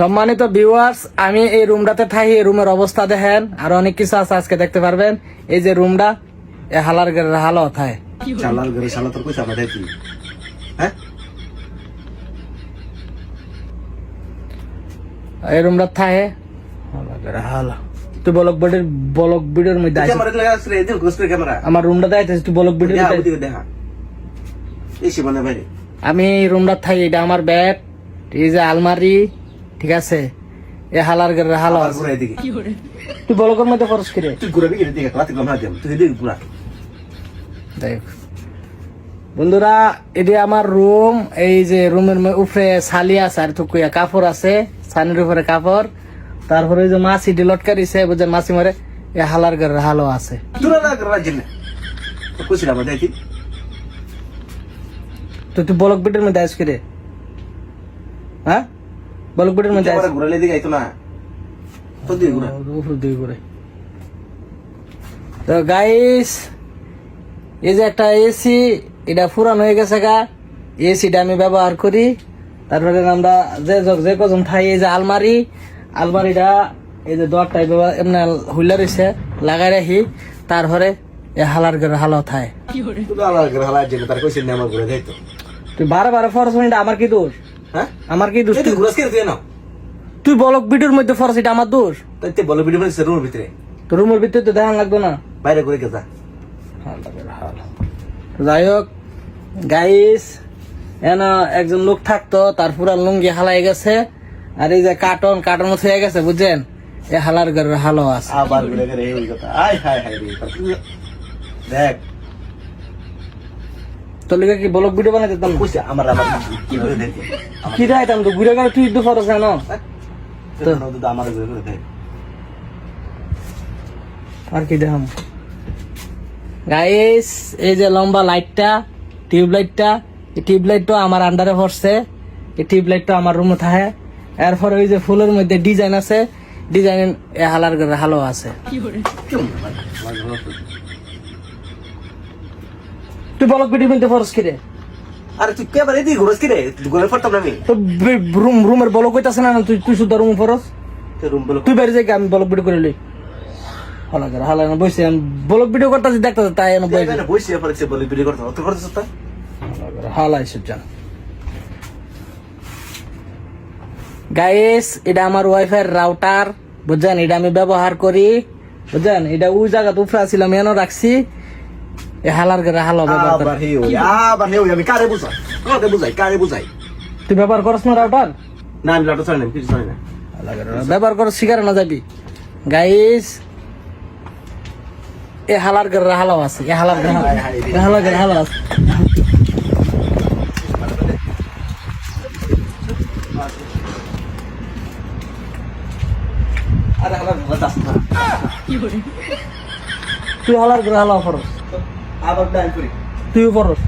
সম্মানিত ভিউয়ার্স আমি এই রুমটাতে থাকি এই রুমের অবস্থা দেখেন আর অনেক কিছু আছে আজকে দেখতে পারবেন। এই যে রুমটা এ হালার গের হালো থায় শালার ঘরে শালা তোর পয়সা পাঠাই তুই হ্যাঁ? এই রুমটা থাকে হালা তুই বলক বিডির বলক বিডির মধ্যে আইছিস। ক্যামেরা লাগা আসলে এদিকে ঘুষ করে ক্যামেরা। আমার রুমটাতে আইতেছিস তুই বলক বিডির দেখা এই সীমানা বাইরে। আমি রুমটা থাকি এটা আমার ব্যাগ এই যে আলমারি ঠিক আছে? এ হালার গের হালো তুই বলকের মধ্যে খরচ করে? তুই ঘুরাবি কি এদিকে রাতে কম হাত তুই এদিকে ঘুরা। দেখ। বন্ধুরা এটি আমার রুম। এই যে রুমের উপরে ছালি আছে আর টুকুয়া কাপড় আছে ছানির উপরে কাপড়। তারপরে ওই যে মাছি লটকা দিছে বুঝছেন? মাছি মারে এ হালার ঘর হালো আছে। তুই না করা জন্য তো তুই বলক বিটের মধ্যে আইস করে? হ্যাঁ? বলক মধ্যে আইস ঘুরালে এদিকে আইতো না। তো ঘুরা। উপর করে তো গাইস এই যে একটা এসি এটা পুরান হয়ে গেছে গা। এসিটা আমি ব্যবহার করি। তারপরে আমরা যে য- যে কজন ঠাই এই যে আলমারি আলমারিটা এই যে দরটাই এমনি হুইলা রয়েছে লাগাই রাখি। তারপরে এ হালার ঘরে হালো থায়। তুই ঘুরে বারে বারে ফরস মিনিট আমার কি দোষ? হ্যাঁ? আমার কি দোষ তুই? ঘুরাস করে তুই না তুই বলক ভিডিওর মধ্যে ফরস এটা আমার দোষ। তাই তে বলে ভিডিও বানিয়েছে রুমের ভিতরে। তো রুমের ভিতরে তো দেখান লাগতো না। বাইরে ঘুরে গেছা যাই হোক গাইস এন একজন লোক থাকতো তার পুরা লুঙ্গি হালাই গেছে আর এই যে কার্টন কার্টন হয়ে গেছে বুঝছেন? এ হালার ঘরের হালো আছে। আবার ঘুরে ঘুরে এই কথা। আয় হায় হায় দেখ তোর লিগে কি ব্লগ ভিডিও বানাই দিতাম কইছে আমার আবার কি রাইতাম তো? ঘুরে গেলে তুই তো ফরস না তো। তো আমার ঘুরে ঘুরে আর কি দেখাম? গাইস এই যে লম্বা লাইটটা টিউব লাইটটা এই টিউব লাইটটা আমার আন্ডারে পড়ছে এই টিউব লাইটটা আমার রুমে থাকে। এরপরে ওই যে ফুলের মধ্যে ডিজাইন আছে। ডিজাইন এ হালার হালো আছে। তুই বলক ভিডিও মধ্যে ফরস কিরে? আরে তুই কে বারে দি ঘুরস কি রে তুই ঘুরে পড়তাম না আমি। তো রুম রুমের বলক কইতাছে না না, তুই তুই শুধু রুম ফরস রুম বলে। তুই বাইরে যাই আমি বলক ভিডিও করে লই। হালা করে হালা না বসে আমি বলক ভিডিও করতেছি দেখতেছি তাই এনে বসে বসে পড়ছে বলে ভিডিও করতাম তুই? করতেছ তা হালাই সুজান গাইস এটা আমার ওয়াইফাই রাউটার বুঝছেন? এটা আমি ব্যবহার করি। বুঝছেন? এটা ওই জায়গা উপরে আসছিলাম এনে রাখছি। এ হালার করে হালো আবার করে। হে ওই আবার হে ওই আমি কারে বুঝাই? কারে বুঝাই কারে বুঝাই? তুই ব্যবহার করস না রাউটার? না আমি লাটো ছাড়ি না কিছু ছাড়ি না। ব্যবহার করস শিকার না যাবি। গাইস এ হালার করে হালো আছে এ হালার করে এ হালার করে হালো আছে। তুই হালার করে হালো ফরস আবার ডাইন করি। তুইও করস